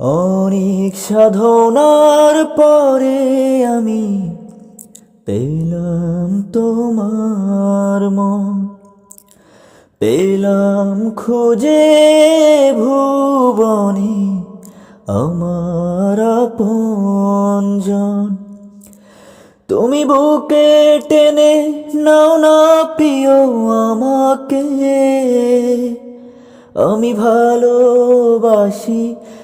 অনেক সাধনার পরে আমি পেলাম তোমার মন, পেলাম খুঁজে ভুবনে আমার আপনজন তুমি বুকে টেনে নাও না প্রিয় আমাকে, আমি ভালোবাসি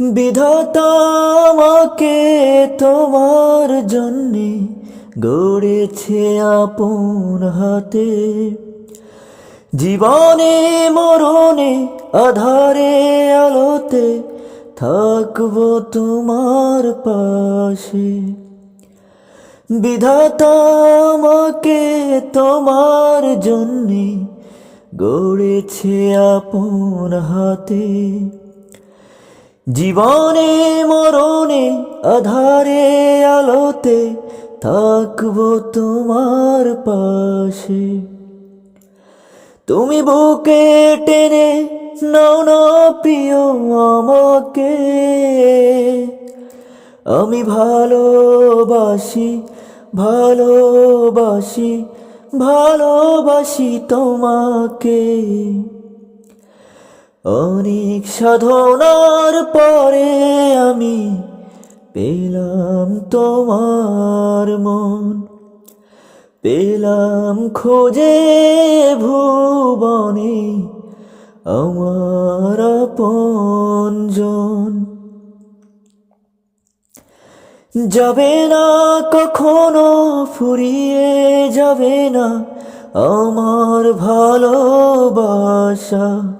বিধাতা আমাকে তোমার জন্যে গড়েছে আপন হাতে। জীবনে, মরণে, আধারে, আলোতে থাকব তোমার পাশে। বিধাতা আমাকে তোমার জন্যে গড়েছে আপন হাতে। জীবনে, মরণে, আধারে, আলোতে থাকব তোমার পাশে। তুমি বুকে টেনে নাও না প্রিয় আমাকে। আমি ভালোবাসি ভালোবাসি ভালোবাসি তোমাকে। অনেক সাধনার পরে আমি পেলাম তোমার মন, পেলাম খোঁজে ভুবনে আমার আপনজন যাবে না কখনো, ফুরিয়ে যাবে না আমার ভালোবাসা।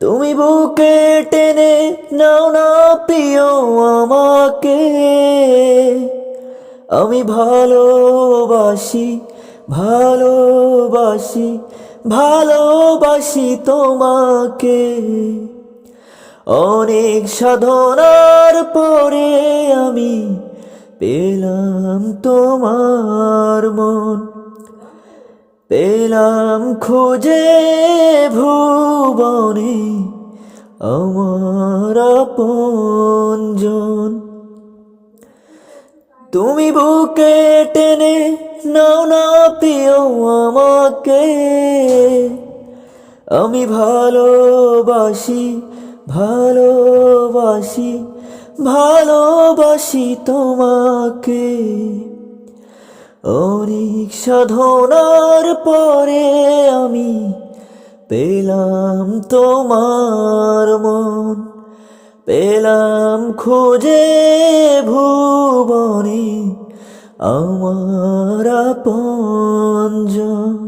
তুমি বুকে টেনে নাও না প্রিয় আমাকে। আমি ভালোবাসি ভালোবাসি ভালোবাসি তোমাকে। অনেক সাধনার পরে আমি পেলাম তোমার মন। পেলাম খুঁজে ভুবনে আমার আপনজন তুমি বুকে টেনে নাও না প্রিয় আমাকে। আমি ভালোবাসি ভালোবাসি ভালোবাসি তোমাকে। অনেক সাধনার পরে আমি পেলাম তোমার মন পেলাম খুঁজে ভুবনে আমার আপনজন